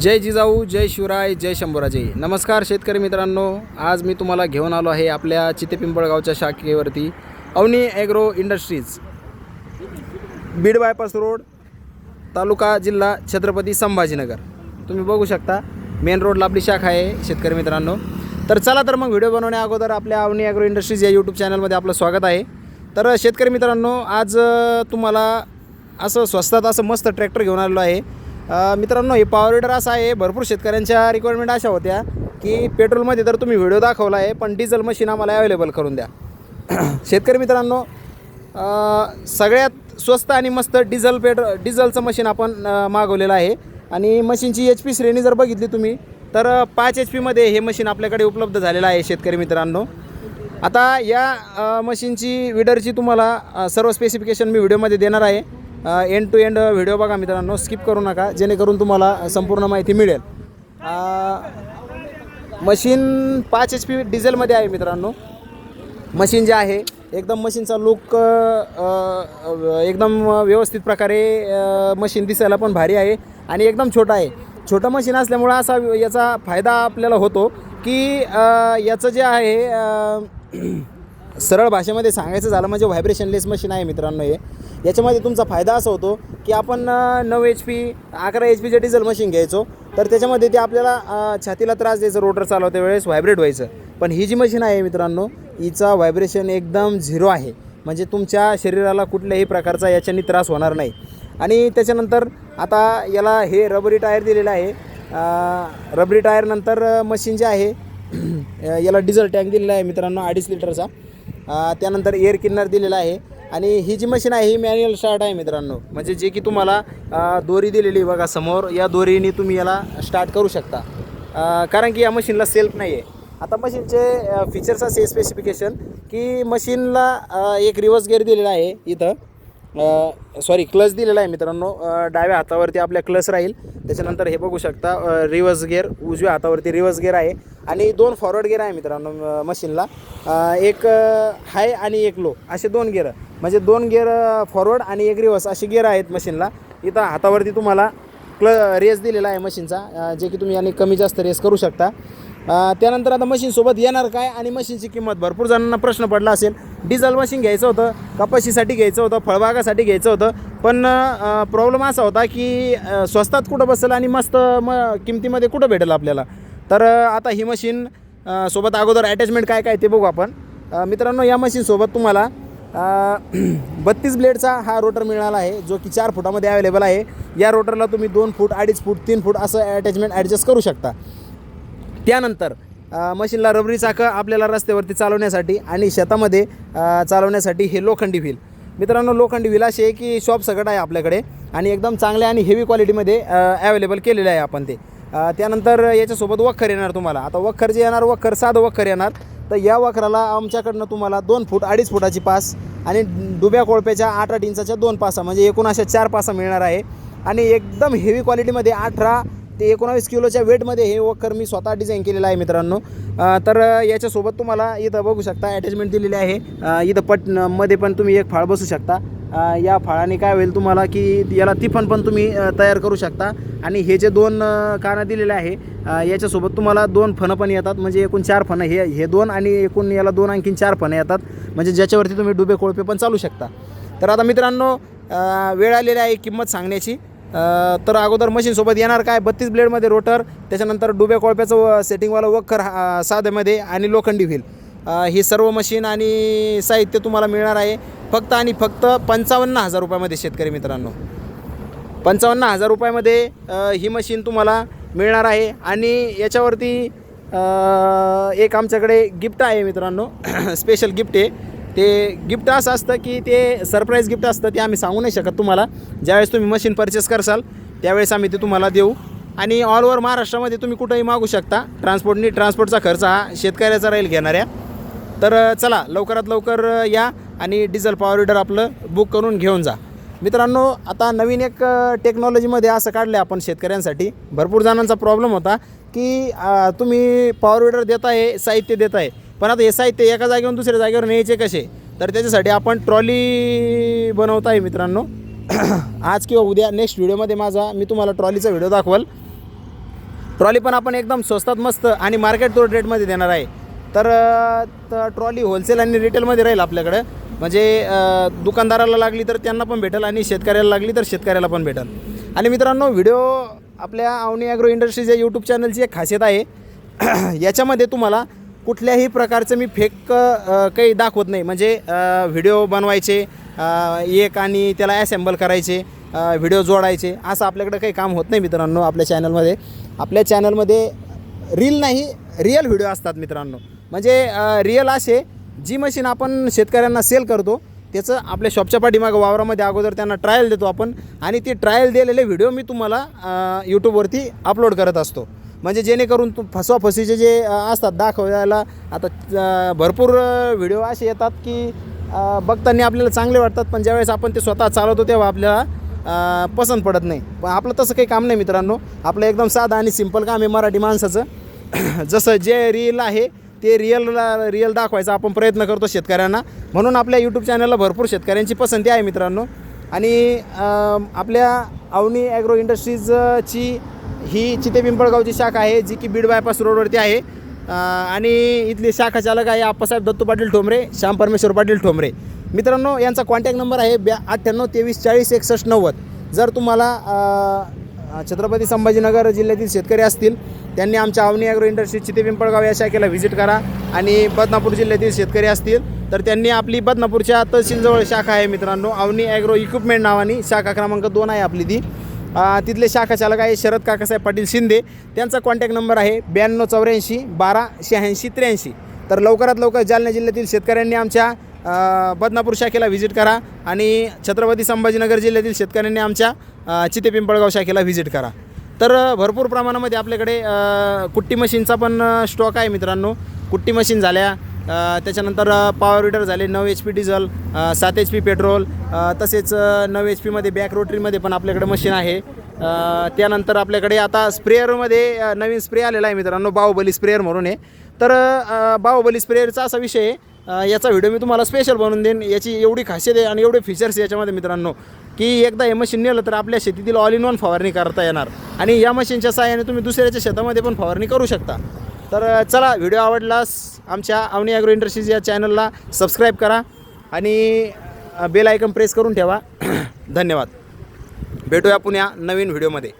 जय जिजाऊ जय शिवराय जय शंभूराजे. नमस्कार शेतकरी मित्रांनो आज मी तुम्हाला घेऊन आलो आहे आपल्या चितेपिंपळगावच्या शाखेवरती Avani agro industries. Beed bypass road तालुका जिल्हा छत्रपती संभाजीनगर. तुम्ही बघू शकता मेन रोडला आपली शाखा आहे शेतकरी मित्रांनो. तर चला तर मग व्हिडिओ बनवण्या अगोदर आपल्या अवनी ॲग्रो इंडस्ट्रीज या यूट्यूब चॅनलमध्ये आपलं स्वागत आहे. तर शेतकरी मित्रांनो आज तुम्हाला असं स्वस्तात असं मस्त ट्रॅक्टर घेऊन आलेलो आहे. मित्रांनो हे पॉवर विडर असं आहे. भरपूर शेतकऱ्यांच्या रिक्वायरमेंट अशा होत्या की पेट्रोलमध्ये तर तुम्ही व्हिडिओ दाखवला आहे पण डिझेल मशीन आम्हाला अवेलेबल करून द्या. शेतकरी मित्रांनो सगळ्यात स्वस्त आणि मस्त डिझेल पेट्रो डिझेलचं मशीन आपण मागवलेलं आहे. आणि मशीनची एच पी श्रेणी जर बघितली तुम्ही तर पाच एच पीमध्ये हे मशीन आपल्याकडे उपलब्ध झालेलं आहे शेतकरी मित्रांनो. आता या मशीनची विडरची तुम्हाला सर्व स्पेसिफिकेशन मी व्हिडिओमध्ये देणार आहे. एंड टू एंड व्हिडिओ बघा मित्रांनो स्किप करू नका जेणेकरून तुम्हाला संपूर्ण माहिती मिळेल. मशीन पाच एच पी डिझेलमध्ये आहे मित्रांनो. मशीन जे आहे एकदम मशीनचा लुक एकदम व्यवस्थित प्रकारे मशीन दिसायला पण भारी आहे आणि एकदम छोटा आहे. छोटं मशीन असल्यामुळं असा याचा फायदा आपल्याला होतो की याचं जे आहे सरळ भाषेमध्ये सांगायचं झालं म्हणजे व्हायब्रेशनलेस मशीन आहे मित्रांनो हे. याच्यामध्ये तुमचा फायदा असा होतो की आपण नऊ एच पी अकरा एच पीचं डिझेल मशीन घ्यायचो. तर त्याच्यामध्ये ते आपल्याला छातीला त्रास द्यायचं रोटर चालवते वेळेस व्हायब्रेट व्हायचं. पण ही जी मशीन आहे मित्रांनो हिचा व्हायब्रेशन एकदम झिरो आहे. म्हणजे तुमच्या शरीराला कुठल्याही प्रकारचा याच्याने त्रास होणार नाही. आणि त्याच्यानंतर आता याला हे रबरी टायर दिलेलं आहे. रबरी टायरनंतर मशीन जे आहे याला डिझेल टँक दिलेला आहे मित्रांनो अडीच लिटरचा. त्यानंतर एअर किन्नर दिलेला आहे. आणि ही जी मशीन आहे ही मॅन्युअल स्टार्ट आहे मित्रांनो. म्हणजे जे की तुम्हाला दोरी दिलेली बघा समोर या दोरीने तुम्ही याला स्टार्ट करू शकता. कारण की या मशीनला सेल्फ नाही आहे आता मशीनचे फीचर्स असे स्पेसिफिकेशन की मशीनला एक रिवर्स गेअर दिलेला आहे इथं. सॉरी क्लच दिलेला आहे मित्रांनो. डाव्या हातावरती आपल्या क्लच राहील. त्याच्यानंतर हे बघू शकता रिवर्स गिअर उजव्या हातावरती रिवर्स गिअर आहे. आणि दोन फॉरवर्ड गेअर आहे मित्रांनो मशीनला एक हाय आणि एक लो असे दोन गिअर म्हणजे दोन गेअर फॉरवर्ड आणि एक रिवर्स असे गिअर आहेत मशीनला इथं हातावरती तुम्हाला क्ल रेस दिलेला आहे मशीनचा जे की तुम्ही आणि कमी जास्त रेस करू शकता. त्यानंतर आता मशीनसोबत येणार काय आणि मशीनची किंमत भरपूर जणांना प्रश्न पडला असेल. डिझेल मशीन घ्यायचं होतं कपाशीसाठी घ्यायचं होतं फळबागासाठी घ्यायचं होतं. पण प्रॉब्लेम असा होता की स्वस्तात कुठं बसेल आणि मस्त म किमतीमध्ये कुठं भेटेल आपल्याला? तर आता ही मशीन सोबत अगोदर अटॅचमेंट काय काय ते बघू आपण. मित्रांनो या मशीनसोबत तुम्हाला बत्तीस ब्लेडचा हा रोटर मिळाला आहे जो की चार फुटामध्ये अवेलेबल आहे. या रोटरला तुम्ही दोन फूट अडीच फूट तीन फूट असं अटॅचमेंट ॲडजस्ट करू शकता. त्यानंतर मशीनला रबरी चाकं आपल्याला रस्त्यावरती चालवण्यासाठी आणि शेतामध्ये चालवण्यासाठी हे लोखंडी व्हील. मित्रांनो लोखंडी व्हील असे आहे की शॉप सगळं आहे आपल्याकडे आणि एकदम चांगल्या आणि हेवी क्वालिटीमध्ये अवेलेबल केलेले आहे आपण ते. त्यानंतर याच्यासोबत वखर येणार तुम्हाला. आता वखर जे येणार वखर साधं वखर येणार. तर या वखराला आमच्याकडनं तुम्हाला दोन फूट अडीच फुटाची पास आणि डुब्या कोळप्याच्या आठ आठ इंचाच्या दोन पासा म्हणजे एकूण अशा चार पासा मिळणार आहे. आणि एकदम हेवी क्वालिटीमध्ये अठरा ते एकोणावीस किलोच्या वेटमध्ये हे वखर मी स्वतः डिझाईन केलेलं आहे मित्रांनो. तर याच्यासोबत तुम्हाला इथं बघू शकता अटॅचमेंट दिलेली आहे. इथं पटमध्ये पण तुम्ही एक फाळ बसू शकता. या फाळाने काय होईल तुम्हाला की याला तिफन पण तुम्ही तयार करू शकता. आणि हे जे दोन कानं दिलेले आहे याच्यासोबत तुम्हाला दोन फणं पण येतात. म्हणजे एकूण चार फणं हे हे दोन आणि एकूण याला दोन आणखीन चार फणं येतात. म्हणजे ज्याच्यावरती तुम्ही डुबे कोळपे पण चालू शकता. तर आता मित्रांनो वेळ आलेली आहे किंमत सांगण्याची. तर अगोदर मशीनसोबत येणार काय? बत्तीस ब्लेडमध्ये रोटर त्याच्यानंतर डुबे कोळप्याचं सेटिंगवालं वखर हा साध्यामध्ये आणि लोखंडी व्हील ही सर्व मशीन आणि साहित्य तुम्हाला मिळणार आहे. फक्त आणि फक्त पंचावन्न हजार रुपयामध्ये शेतकरी मित्रांनो. पंचावन्न हजार रुपयामध्ये ही मशीन तुम्हाला मिळणार आहे. आणि याच्यावरती एक आमच्याकडे गिफ्ट आहे मित्रांनो. स्पेशल गिफ्ट आहे. ते गिफ्ट असं असतं की ते सरप्राईज गिफ्ट असतं ते आम्ही सांगू नाही शकत तुम्हाला. ज्यावेळेस तुम्ही मशीन परचेस करसाल त्यावेळेस आम्ही ते तुम्हाला देऊ. आणि ऑल ओव्हर महाराष्ट्रामध्ये तुम्ही कुठंही मागू शकता. ट्रान्सपोर्टनी ट्रान्सपोर्टचा खर्च हा शेतकऱ्याचा राहील घेणाऱ्या. तर चला लवकरात लवकर या आणि डिझेल पॉवर विडर आपलं बुक करून घेऊन जा. मित्रांनो आता नवीन एक टेक्नॉलॉजीमध्ये असं काढलं आपण शेतकऱ्यांसाठी. भरपूर जणांचा प्रॉब्लेम होता की तुम्ही पॉवर देत आहे साहित्य देत आहे पण आता हे साहित्य एका जागेवरून दुसऱ्या जागेवर न्यायचे कसे? तर त्याच्यासाठी आपण ट्रॉली बनवत आहे मित्रांनो. आज किंवा उद्या नेक्स्ट व्हिडिओमध्ये माझा मी तुम्हाला ट्रॉलीचा व्हिडिओ दाखवाल. ट्रॉली पण आपण एकदम स्वस्तात मस्त आणि मार्केट तोड रेटमध्ये देणार आहे. तर ट्रॉली होलसेल आणि रिटेलमध्ये राहील आपल्याकडं. म्हणजे दुकानदाराला लागली तर त्यांना पण भेटेल आणि शेतकऱ्याला लागली तर शेतकऱ्याला पण भेटेल. आणि मित्रांनो व्हिडिओ आपल्या अवनी ॲग्रो इंडस्ट्रीज या यूट्यूब चॅनलची एक खासियत आहे. याच्यामध्ये तुम्हाला कुठल्याही प्रकारचं मी फेक काही दाखवत नाही. म्हणजे व्हिडिओ बनवायचे एक आणि त्याला ॲसेंबल करायचे व्हिडिओ जोडायचे असं आपल्याकडे काही काम होत नाही मित्रांनो आपल्या चॅनलमध्ये आपल्या चॅनलमध्ये रील नाही रिअल व्हिडिओ असतात मित्रांनो. म्हणजे रिअल असे जी मशीन आपण शेतकऱ्यांना सेल करतो त्याचं आपल्या शॉपच्या पाठीमागं वावरामध्ये अगोदर त्यांना ट्रायल देतो आपण आणि ती ट्रायल दिलेले व्हिडिओ मी तुम्हाला यूट्यूबवरती अपलोड करत असतो. म्हणजे जेणेकरून तू फसवाफसीचे जे असतात दाखवायला आता भरपूर व्हिडिओ असे येतात की बघताना आपल्याला चांगले वाटतात पण ज्यावेळेस आपण ते स्वतः चालवतो तेव्हा आपल्याला पसंत पडत नाही. पण आपलं तसं काही काम नाही मित्रांनो. आपलं एकदम साधं आणि सिंपल काम आहे मराठी माणसाचं. जसं जे रियल आहे ते रिअलला रिअल दाखवायचा आपण प्रयत्न करतो शेतकऱ्यांना. म्हणून आपल्या यूट्यूब चॅनलला भरपूर शेतकऱ्यांची पसंती आहे मित्रांनो. आणि आपल्या अवनी ॲग्रो इंडस्ट्रीजची ही चिते पिंपळगावची शाखा आहे जी की बीड बायपास रोडवरती आहे. आणि इथली शाखा चालक आहे आप्पासाहेब दत्तू पाटील ठोंबरे श्याम परमेश्वर पाटील ठोंबरे. मित्रांनो यांचा कॉन्टॅक्ट नंबर आहे ब्या अठ्ठ्याण्णव तेवीस चाळीस एकसष्ट नव्वद. जर तुम्हाला छत्रपती संभाजीनगर जिल्ह्यातील शेतकरी असतील त्यांनी आमच्या अवनी ॲग्रो इंडस्ट्री चिते पिंपळगाव या शाखेला व्हिजिट करा. आणि बदनापूर जिल्ह्यातील शेतकरी असतील तर त्यांनी आपली बदनापूरच्या तहसीलजवळ शाखा आहे मित्रांनो. अवनी ॲग्रो इक्विपमेंट नावाने शाखा क्रमांक दोन आहे आपली ती. तिथले शाखा चालक आहे शरद काकासाहेब पाटील शिंदे. त्यांचा कॉन्टॅक्ट नंबर आहे ब्याण्णव चौऱ्याऐंशी बारा शहाऐंशी त्र्याऐंशी. तर लवकरात लवकर जालना जिल्ह्यातील शेतकऱ्यांनी आमच्या बदनापूर शाखेला व्हिजिट करा आणि छत्रपती संभाजीनगर जिल्ह्यातील शेतकऱ्यांनी आमच्या चिते पिंपळगाव शाखेला व्हिजिट करा. तर भरपूर प्रमाणामध्ये आपल्याकडे कुट्टी मशीनचा पण स्टॉक आहे मित्रांनो. कुट्टी मशीन झाल्या त्याच्यानंतर पॉवर विडर झाले नऊ एच पी डिझल सात एच पी पेट्रोल तसेच नऊ एच पीमध्ये बॅक रोटरीमध्ये पण आपल्याकडे मशीन आहे. त्यानंतर आपल्याकडे आता स्प्रेअरमध्ये नवीन स्प्रे आलेला आहे मित्रांनो बाहुबली स्प्रेअर म्हणून आहे तर बाहुबली स्प्रेअरचा असा विषय आहे. याचा व्हिडिओ मी तुम्हाला स्पेशल बनवून देईन. याची एवढी खासियत आहे आणि एवढे फीचर्स याच्यामध्ये मित्रांनो की एकदा हे मशीन नेलं तर आपल्या शेतीतील ऑल इन वन फवारणी करता येणार. आणि या मशीनच्या सहाय्याने तुम्ही दुसऱ्याच्या शेतामध्ये पण फवारणी करू शकता. तर चला व्हिडिओ आवडलास आमच्या अवनी ॲग्रो इंडस्ट्रीज या चॅनलला सबस्क्राईब करा आणि बेल आयकन प्रेस करून ठेवा. धन्यवाद. भेटूया पुन्हा नवीन व्हिडिओमध्ये.